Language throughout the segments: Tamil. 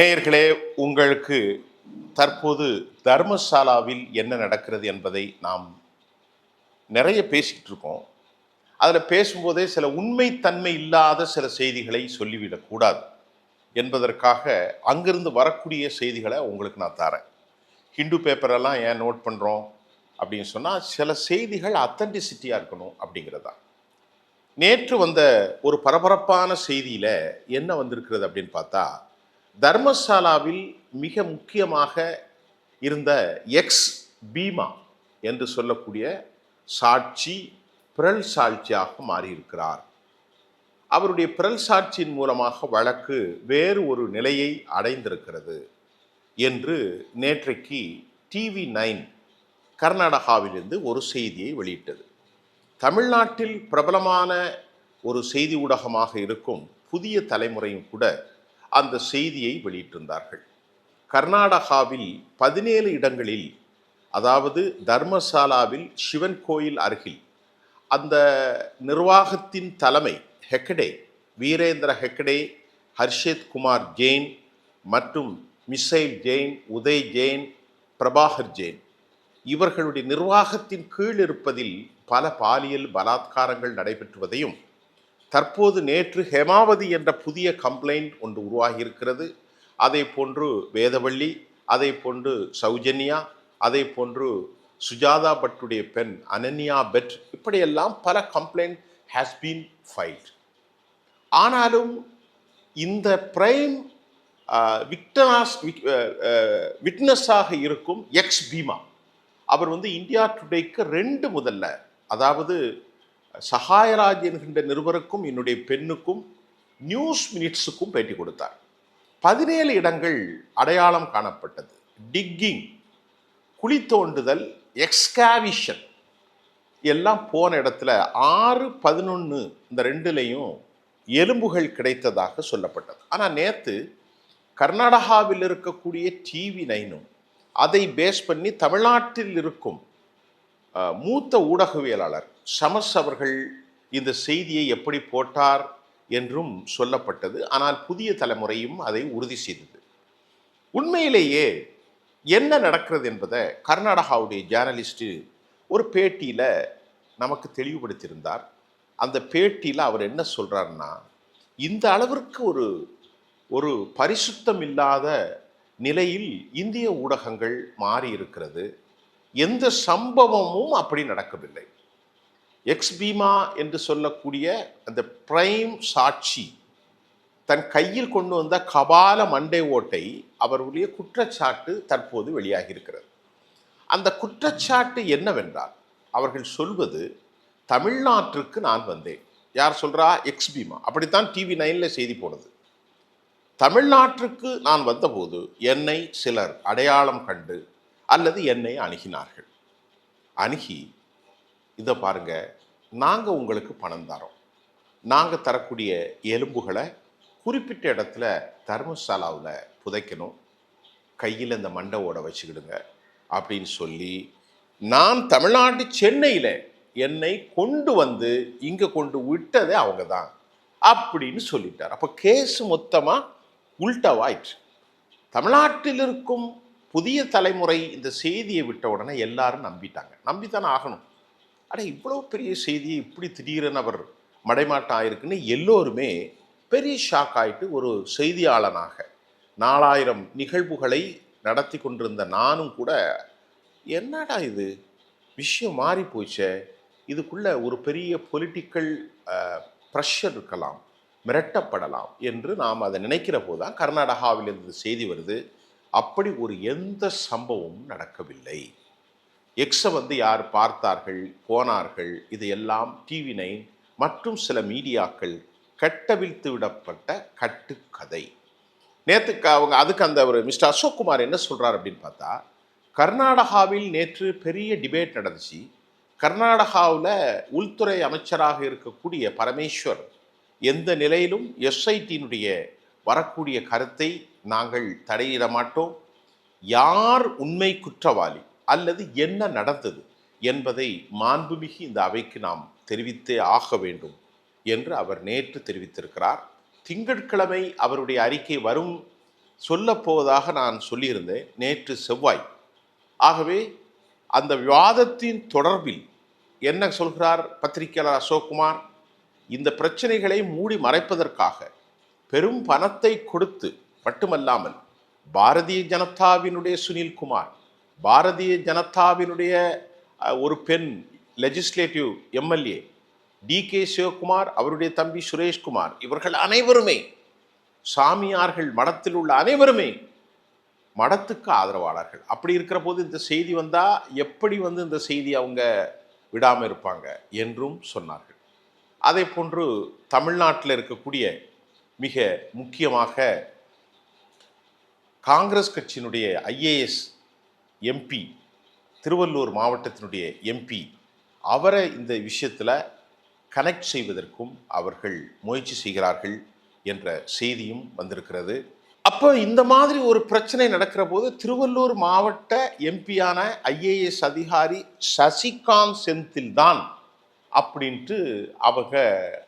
நேயர்களே உங்களுக்கு தற்போது தர்மசாலாவில் என்ன நடக்கிறது என்பதை நாம் நிறைய பேசிக்கிட்டு இருக்கோம். அதில் பேசும்போதே சில உண்மைத்தன்மை இல்லாத சில செய்திகளை சொல்லிவிடக்கூடாது என்பதற்காக அங்கிருந்து வரக்கூடிய செய்திகளை உங்களுக்கு நான் தரேன். ஹிந்து பேப்பரெல்லாம் ஏன் நோட் பண்ணுறோம் அப்படின்னு சொன்னால் சில செய்திகள் அத்தன்டிசிட்டியாக இருக்கணும் அப்படிங்கிறதா நேற்று வந்த ஒரு பரபரப்பான செய்தியில் என்ன வந்திருக்கிறது அப்படின்னு பார்த்தா தர்மசாலாவில் மிக முக்கியமாக இருந்த எக்ஸ் பீமா என்று சொல்லக்கூடிய சாட்சி பிறல் சாட்சியாக மாறியிருக்கிறார். அவருடைய பிறல் சாட்சியின் மூலமாக வழக்கு வேறு ஒரு நிலையை அடைந்திருக்கிறது என்று நேற்றைக்கு டிவி நைன் கர்நாடகாவிலிருந்து ஒரு செய்தியை வெளியிட்டது. தமிழ்நாட்டில் பிரபலமான ஒரு செய்தி ஊடகமாக இருக்கும் புதிய தலைமுறையும் கூட அந்த செய்தியை வெளியிட்டிருந்தார்கள். கர்நாடகாவில் பதினேழு இடங்களில் அதாவது தர்மசாலாவில் சிவன் கோயில் அருகில் அந்த நிர்வாகத்தின் தலைமை ஹெக்கடே வீரேந்திர ஹெக்கடே ஹர்ஷித் குமார் ஜெயின் மற்றும் மிசைல் ஜெயின் உதய் ஜெயின் பிரபாகர் ஜெயின். இவர்களுடைய நிர்வாகத்தின் கீழ் இருப்பதில் பல பாலியல் பலாத்காரங்கள் நடைபெற்றுவதையும் தற்போது நேற்று ஹேமாவதி என்ற புதிய கம்ப்ளைண்ட் ஒன்று உருவாகியிருக்கிறது. அதை போன்று வேதவள்ளி அதை போன்று சௌஜன்யா அதை போன்று சுஜாதா பட்டுடைய பெண் அனன்யா பெட் இப்படியெல்லாம் பல கம்ப்ளைண்ட் ஹேஸ் பீன் ஃபைல்ட் ஆனாலும் இந்த பிரைம் விக்டனாஸ் விட்னஸாக இருக்கும் எக்ஸ் பீமா அவர் வந்து இந்தியா டுடேக்கு ரெண்டு முதல்ல அதாவது சகாயராஜ் என்கின்ற நிருபருக்கும் என்னுடைய பெண்ணுக்கும் நியூஸ் மினிட்ஸுக்கும் பேட்டி கொடுத்தார். பதினேழு இடங்கள் அடையாளம் காணப்பட்டது. டிக்கிங் குழி தோண்டுதல் எக்ஸ்காவிஷன் எல்லாம் போன இடத்துல ஆறு பதினொன்று இந்த ரெண்டுலேயும் எலும்புகள் கிடைத்ததாக சொல்லப்பட்டது. ஆனால் நேற்று கர்நாடகாவில் இருக்கக்கூடிய டிவி நைனும் அதை பேஸ் பண்ணி தமிழ்நாட்டில் இருக்கும் மூத்த ஊடகவியலாளர் சமஸ் அவர்கள் இந்த செய்தியை எப்படி போட்டார் என்றும் சொல்லப்பட்டது. ஆனால் புதிய தலைமுறையும் அதை உறுதி செய்தது. உண்மையிலேயே என்ன நடக்கிறது என்பதை கர்நாடகாவுடைய ஜேர்னலிஸ்ட்டு ஒரு பேட்டியில் நமக்கு தெளிவுபடுத்தியிருந்தார். அந்த பேட்டியில் அவர் என்ன சொல்கிறாருன்னா இந்த அளவிற்கு ஒரு ஒரு பரிசுத்தம் இல்லாத நிலையில் இந்திய ஊடகங்கள் மாறி இருக்கிறது எந்த சம்பவமும் அப்படி நடக்கவில்லை. எக்ஸ்பீமா என்று சொல்லக்கூடிய அந்த பிரைம் சாட்சி தன் கையில் கொண்டு வந்த கபால மண்டை ஓட்டை அவருடைய குற்றச்சாட்டு தற்போது வெளியாகி இருக்கிறது அந்த குற்றச்சாட்டு என்னவென்றால் அவர்கள் சொல்வது தமிழ்நாட்டிற்கு நான் வந்தேன். யார் சொல்கிறா எக்ஸ்பீமா அப்படித்தான் டிவி நைனில் செய்தி போனது தமிழ்நாட்டிற்கு நான் வந்தபோது என்னை சிலர் அடையாளம் கண்டு அல்லது என்னை அணுகினார்கள். அணுகி இதை பாருங்க. நாங்கள் உங்களுக்கு பணம் தரோம். நாங்கள் தரக்கூடிய எலும்புகளை குறிப்பிட்ட இடத்துல தர்மசாலாவில் புதைக்கணும். கையில் இந்த மண்டை ஓட வச்சுக்கிடுங்க அப்படின்னு சொல்லி நான் தமிழ்நாட்டு சென்னையில் என்னை கொண்டு வந்து இங்கே கொண்டு விட்டதே அவங்க தான் அப்படின்னு சொல்லிட்டார். அப்போ கேஸ் மொத்தமாக உல்டாவாயிற்று. தமிழ்நாட்டில் இருக்கும் புதிய தலைமுறை இந்த செய்தியை விட்ட உடனே எல்லாரும் நம்பிட்டாங்க. நம்பித்தானே ஆகணும். ஆனால் இவ்வளோ பெரிய செய்தியை இப்படி திடீரென அவர் மடைமாட்டம் ஆயிருக்குன்னு எல்லோருமே பெரிய ஷாக் ஆயிட்டு ஒரு செய்தியாளனாக நாலாயிரம் நிகழ்வுகளை நடத்தி கொண்டிருந்த நானும் கூட என்னடா இது? விஷயம் மாறி போச்சே. இதுக்குள்ள ஒரு பெரிய பொலிட்டிக்கல் ப்ரெஷர் இருக்கலாம் மிரட்டப்படலாம் என்று நாம் அதை நினைக்கிற போது தான் கர்நாடகாவிலிருந்து செய்தி வருது. அப்படி ஒரு எந்த சம்பவமும் நடக்கவில்லை. எக்ஸை வந்து யார் பார்த்தார்கள் போனார்கள் இது எல்லாம் டிவி நைன் மற்றும் சில மீடியாக்கள் கட்டவிழ்த்து விடப்பட்ட கட்டுக்கதை. நேற்றுக்கு அவங்க அதுக்கு அந்த ஒரு மிஸ்டர் அசோக் குமார் என்ன சொல்கிறார் அப்படின்னு பார்த்தா கர்நாடகாவில் நேற்று பெரிய டிபேட் நடந்துச்சு. கர்நாடகாவில் உள்துறை அமைச்சராக இருக்கக்கூடிய பரமேஸ்வர் எந்த நிலையிலும் எஸ்ஐடியினுடைய வரக்கூடிய கருத்தை நாங்கள் தடையிட மாட்டோம். யார் உண்மை குற்றவாளி? அல்லது என்ன நடந்தது என்பதை மாண்புமிகு இந்த அவைக்கு நாம் தெரிவித்தே ஆக வேண்டும் என்று அவர் நேற்று தெரிவித்திருக்கிறார். திங்கட்கிழமை அவருடைய அறிக்கை வரும் சொல்லப்போவதாக நான் சொல்லியிருந்தேன். நேற்று செவ்வாய். ஆகவே அந்த விவாதத்தின் தொடர்பில் என்ன சொல்கிறார் பத்திரிகையாளர் அசோக்குமார்? இந்த பிரச்சனைகளை மூடி மறைப்பதற்காக பெரும் பணத்தை கொடுத்து மட்டுமல்லாமல் பாரதிய ஜனதாவினுடைய சுனில்குமார் பாரதிய ஜனதாவினுடைய ஒரு பெண் legislative MLA D K Shivakumar அவருடைய தம்பி சுரேஷ்குமார் இவர்கள் அனைவருமே சாமியார்கள் மடத்தில் உள்ள அனைவருமே மடத்துக்கு ஆதரவாளர்கள். அப்படி இருக்கிற போது இந்த செய்தி வந்தால் எப்படி வந்து இந்த செய்தி அவங்க விடாமல் இருப்பாங்க என்றும் சொன்னார்கள். அதே போன்று தமிழ்நாட்டில் இருக்கக்கூடிய மிக முக்கியமாக காங்கிரஸ் கட்சியினுடைய ஐஏஎஸ் எம்பி திருவள்ளூர் மாவட்டத்தினுடைய எம்பி அவரை இந்த விஷயத்தில் கனெக்ட் செய்வதற்கும் அவர்கள் முயற்சி செய்கிறார்கள் என்ற செய்தியும் வந்திருக்கிறது. அப்போ இந்த மாதிரி ஒரு பிரச்சனை நடக்கிற போது திருவள்ளூர் மாவட்ட எம்பியான ஐஏஎஸ் அதிகாரி சசிகாந்த் செந்தில் தான் அப்படின்ட்டு அவங்க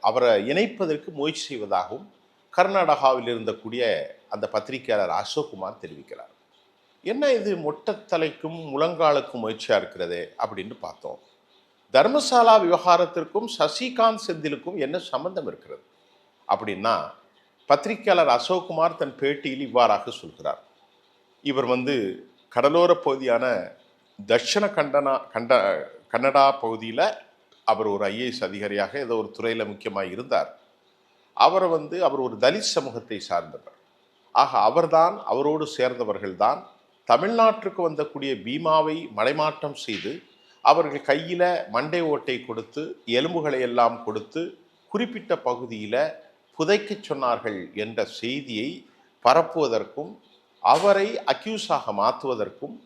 அவரை இணைப்பதற்கு முயற்சி செய்வதாகவும் கர்நாடகாவில் இருந்தக்கூடிய அந்த பத்திரிகையாளர் அசோக்குமார் தெரிவிக்கிறார். என்ன இது மொட்டத்தலைக்கும் முழங்காலுக்கும் முயற்சியாக இருக்கிறதே அப்படின்னு பார்த்தோம். தர்மசாலா விவகாரத்திற்கும் சசிகாந்த் செந்திலுக்கும் என்ன சம்பந்தம் இருக்கிறது? அப்படின்னா பத்திரிகையாளர் அசோக்குமார் தன் பேட்டியில் இவ்வாறாக சொல்கிறார். இவர் வந்து கடலோர பகுதியான தட்சிண கண்டனா கண்ட கன்னடா பகுதியில் அவர் ஒரு ஐஏஎஸ் அதிகாரியாக ஏதோ ஒரு துறையில் முக்கியமாக இருந்தார். அவரை வந்து அவர் ஒரு தலித் சமூகத்தை சார்ந்தவர். ஆக அவர்தான் அவரோடு சேர்ந்தவர்கள்தான் தமிழ்நாட்டிற்கு வந்தக்கூடிய பீமாவை மலைமாற்றம் செய்து அவர்கள் கையில் மண்டை ஓட்டை கொடுத்து எலும்புகளை எல்லாம் கொடுத்து குறிப்பிட்ட பகுதியில் புதைக்கச் சொன்னார்கள் என்ற செய்தியை பரப்புவதற்கும் அவரை அக்யூஸாக மாற்றுவதற்கும்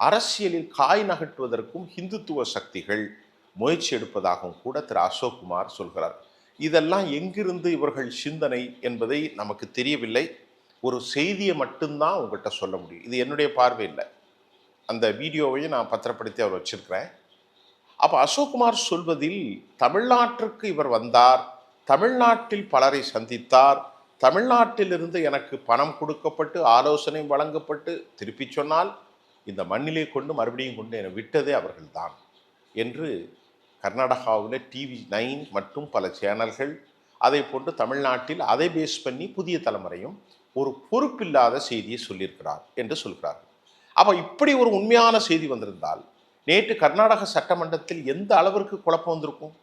அரசியலில் காய் நகட்டுவதற்கும் ஹிந்துத்துவ சக்திகள் முயற்சி எடுப்பதாகவும் கூட திரு அசோக்குமார் சொல்கிறார். இதெல்லாம் எங்கிருந்து இவர்கள் சிந்தனை என்பதை நமக்கு தெரியவில்லை. ஒரு செய்தியை மட்டும்தான் உங்கள்கிட்ட சொல்ல முடியும். இது என்னுடைய பார்வை இல்லை. அந்த வீடியோவையும் நான் பத்திரப்படுத்தி அவர் வச்சிருக்கிறேன். அப்போ அசோக்குமார் சொல்வதில் தமிழ்நாட்டிற்கு இவர் வந்தார் தமிழ்நாட்டில் பலரை சந்தித்தார் தமிழ்நாட்டிலிருந்து எனக்கு பணம் கொடுக்கப்பட்டு ஆலோசனை வழங்கப்பட்டு திருப்பி சொன்னால் இந்த மண்ணிலே கொண்டு மறுபடியும் கொண்டு என விட்டதே அவர்கள்தான் என்று கர்நாடகாவில் டிவி நைன் மற்றும் பல சேனல்கள் அதை போன்று தமிழ்நாட்டில் அதை பேஸ் பண்ணி புதிய தலைமுறையும் ஒரு பொறுப்பில்லாத செய்தியை சொல்லியிருக்கிறார் என்று சொல்கிறார்கள். அப்போ இப்படி ஒரு உண்மையான செய்தி வந்திருந்தால் நேற்று கர்நாடக சட்டமன்றத்தில் எந்த அளவிற்கு குழப்பம் வந்திருக்கும்?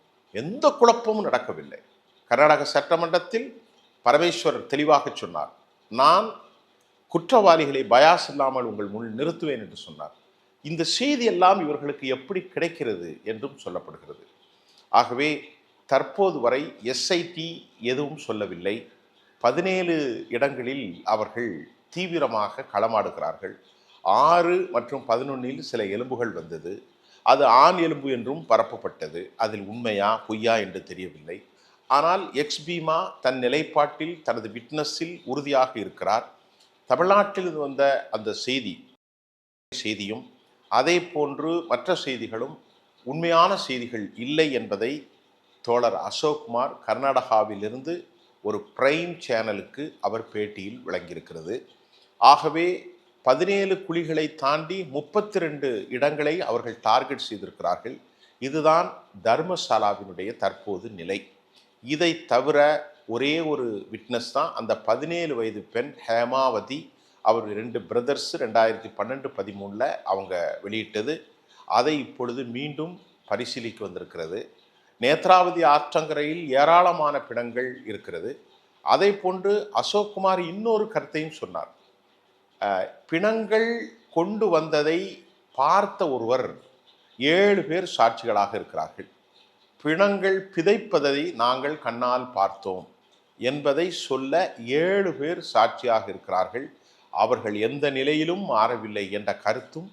எந்த குழப்பமும் நடக்கவில்லை. கர்நாடக சட்டமன்றத்தில் பரமேஸ்வரர் தெளிவாக சொன்னார். நான் குற்றவாளிகளை பயாஸ் இல்லாமல் உங்கள் முன் நிறுத்துவேன் என்று சொன்னார். இந்த செய்தி எல்லாம் இவர்களுக்கு எப்படி கிடைக்கிறது என்றும் சொல்லப்படுகிறது. ஆகவே தற்போது வரை எஸ்ஐடி எதுவும் சொல்லவில்லை. பதினேழு இடங்களில் அவர்கள் தீவிரமாக களமாடுகிறார்கள். ஆறு மற்றும் பதினொன்னில் சில எலும்புகள் வந்தது. அது ஆண் எலும்பு என்றும் பரப்பப்பட்டது. அதில் உண்மையா பொய்யா என்று தெரியவில்லை. ஆனால் எக்ஸ் பீமா தன் நிலைப்பாட்டில் தனது விட்னஸில் உறுதியாக இருக்கிறார். தமிழ்நாட்டில் வந்த அந்த செய்தி செய்தியும் அதே போன்று மற்ற செய்திகளும் உண்மையான செய்திகள் இல்லை என்பதை தோழர் அசோக்குமார் கர்நாடகாவிலிருந்து ஒரு பிரைம் சேனலுக்கு அவர் பேட்டியில் விளங்கியிருக்கிறது. ஆகவே பதினேழு குழிகளை தாண்டி முப்பத்தி ரெண்டு இடங்களை அவர்கள் டார்கெட் செய்திருக்கிறார்கள். இதுதான் தர்மசாலாவினுடைய தற்போது நிலை. இதை தவிர ஒரே ஒரு விட்னஸ் தான் அந்த பதினேழு வயது பெண் ஹேமாவதி அவர் ரெண்டு பிரதர்ஸ் ரெண்டாயிரத்தி பன்னெண்டு பதிமூணில் அவங்க வெளியிட்டது. அதை இப்பொழுது மீண்டும் பரிசீலிக்க வந்திருக்கிறது. நேத்ராவதி ஆற்றங்கரையில் ஏராளமான பிணங்கள் இருக்கிறது. அதை போன்று அசோக்குமார் இன்னொரு கருத்தையும் சொன்னார். பிணங்கள் கொண்டு வந்ததை பார்த்த ஒருவர் ஏழு பேர் சாட்சிகளாக இருக்கிறார்கள். பிணங்கள் பிதைப்பதை நாங்கள் கண்ணால் பார்த்தோம் என்பதை சொல்ல ஏழு பேர் சாட்சியாக இருக்கிறார்கள். அவர்கள் எந்த நிலையிலும் மாறவில்லை என்ற கருத்தும்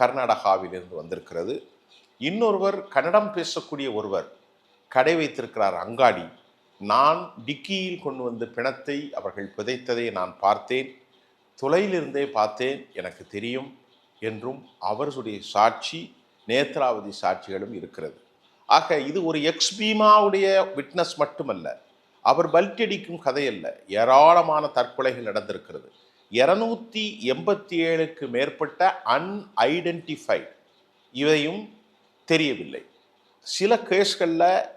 கர்நாடகாவிலிருந்து வந்திருக்கிறது. இன்னொருவர் கன்னடம் பேசக்கூடிய ஒருவர் கடை வைத்திருக்கிறார் அங்காடி. நான் டிக்கியில் கொண்டு வந்த பிணத்தை அவர்கள் புதைத்ததை நான் பார்த்தேன். தொலையிலிருந்தே பார்த்தேன் எனக்கு தெரியும் என்றும் அவருடைய சாட்சி நேத்ராவதி சாட்சிகளும் இருக்கிறது. ஆக இது ஒரு எக்ஸ் பீமாவுடைய விட்னஸ் மட்டுமல்ல. அவர் பல்டடிக்கும் கதையல்ல ஏராளமான தற்கொலைகள் நடந்திருக்கிறது. இரநூத்தி எண்பத்தி ஏழுக்கு மேற்பட்ட அன்ஐடென்டிஃபைட் இதையும் தெரியவில்லை. சில கேஸ்களில்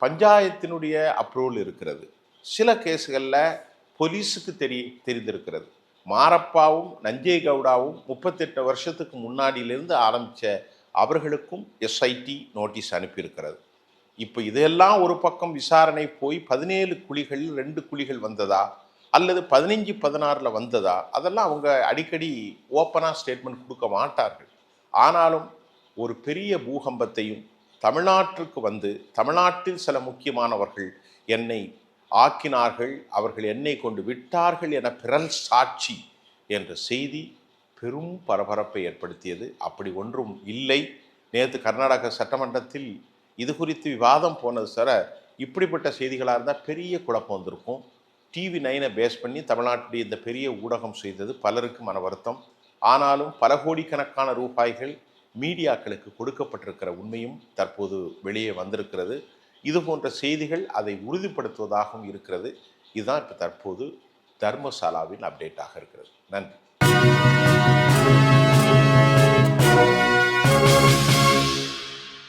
பஞ்சாயத்தினுடைய அப்ரூவல் இருக்கிறது. சில கேஸுகளில் போலீஸுக்கு தெரிய தெரிந்திருக்கிறது. மாரப்பாவும் நஞ்சை கவுடாவும் முப்பத்தெட்டு வருஷத்துக்கு முன்னாடியிலிருந்து ஆரம்பித்த அவர்களுக்கும் எஸ்ஐடி நோட்டீஸ் அனுப்பியிருக்கிறது. இப்போ இதெல்லாம் ஒரு பக்கம் விசாரணை போய் பதினேழு குழிகள் ரெண்டு குழிகள் வந்ததா? அல்லது பதினஞ்சு பதினாறில் வந்ததா? அதெல்லாம் அவங்க அடிக்கடி ஓப்பனாக ஸ்டேட்மெண்ட் கொடுக்க மாட்டார்கள். ஆனாலும் ஒரு பெரிய பூகம்பத்தையும் தமிழ்நாட்டிற்கு வந்து தமிழ்நாட்டில் சில முக்கியமானவர்கள் என்னை ஆக்கினார்கள் அவர்கள் என்னை கொண்டு விட்டார்கள் என பிறல் சாட்சி என்ற செய்தி பெரும் பரபரப்பை ஏற்படுத்தியது. அப்படி ஒன்றும் இல்லை. நேற்று கர்நாடக சட்டமன்றத்தில் இது குறித்து விவாதம் போனது சார இப்படிப்பட்ட செய்திகளாக இருந்தால் பெரிய குழப்பம் வந்திருக்கும். டிவி நைனை பேஸ் பண்ணி தமிழ்நாட்டுடைய இந்த பெரிய ஊடகம் செய்தது பலருக்கு மன வருத்தம். ஆனாலும் பல கோடிக்கணக்கான ரூபாய்கள் மீடியாக்களுக்கு கொடுக்கப்பட்டிருக்கிற உண்மையும் தற்போது வெளியே வந்திருக்கிறது. இது போன்ற செய்திகள் அதை உறுதிப்படுத்துவதாகவும் இருக்கிறது. இதுதான் இப்போ தற்போது தர்மசாலாவின் அப்டேட்டாக இருக்கிறது. நன்றி.